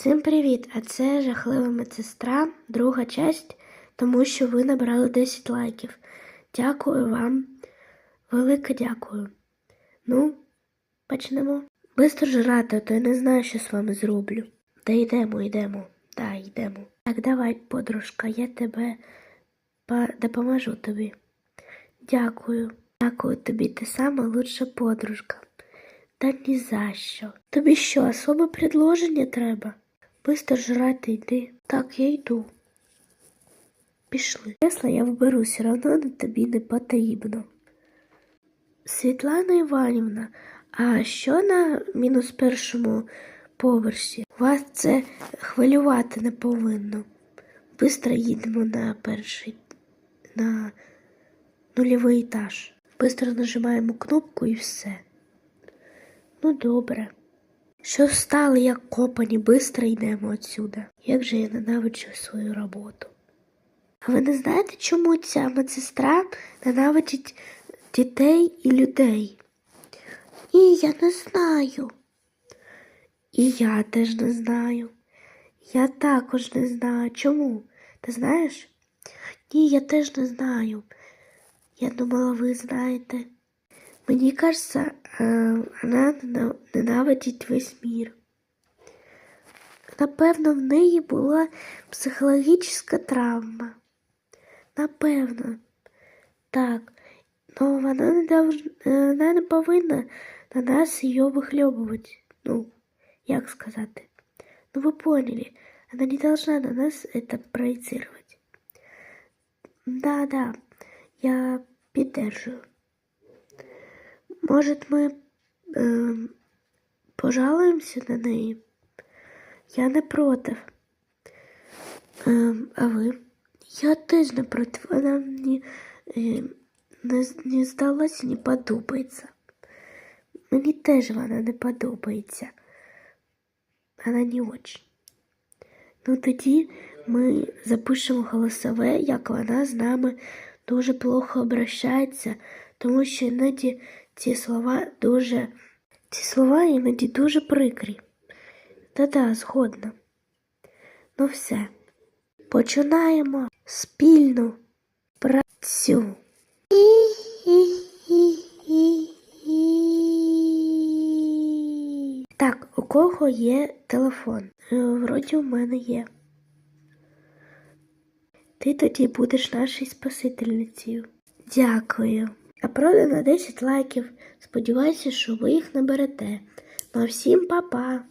Всім привіт! А це жахлива медсестра, друга часть, тому що ви набрали 10 лайків. Дякую вам. Велике дякую. Ну, почнемо. Бистро жрати, то я не знаю, що з вами зроблю. Та йдемо, йдемо. Да, йдемо. Так, давай, подружка, я тебе допоможу тобі. Дякую. Дякую тобі, ти сама лучша подружка. Та ні за що. Тобі що, особе предложення треба? Бистро жрати йди. Так, я йду. Пішли. Кресла я вберу, все одно на тобі не потрібно. Світлана Іванівна, а що на мінус першому поверсі? Вас це хвилювати не повинно. Бистро їдемо на перший, на нульовий етаж. Бистро нажимаємо кнопку і все. Ну, добре. Що стали, як копані, бистро йдемо отсюда. Як же я ненавиджу свою роботу. А ви не знаєте, чому ця медсестра ненавидить дітей і людей? І я не знаю. І я теж не знаю. Я також не знаю. Чому? Ти знаєш? Ні, я теж не знаю. Я думала, ви знаєте. Мені кажется, э, вона нена- ненавидить весь мір. Напевно, в неї була психологічна травма. Напевно, так. Но вона не, дов... е, вона не повинна на нас її вихльобувати. Ну, як сказати? Ну, ви поняли, она не должна на нас это проецировать. Да, да, я піддержую. Может, ми е, пожалуємося на неї? Я не проти. Е, а ви? Я теж не проти. Вона мені е, не, не здалася, не подобається. Мені теж вона не подобається. Вона не очень. Ну тоді ми запишемо голосове, як вона з нами дуже плохо обращається, тому що іноді ці слова дуже. Ці слова іноді дуже прикрі. Та-да, згодна. Ну все. Починаємо спільну працю. Так, у кого є телефон? Е, Вроді у мене є. Ти тоді будеш нашою спасительницею. Дякую. А продано 10 лайків. Сподіваюся, що ви їх наберете. Ну всім па-па!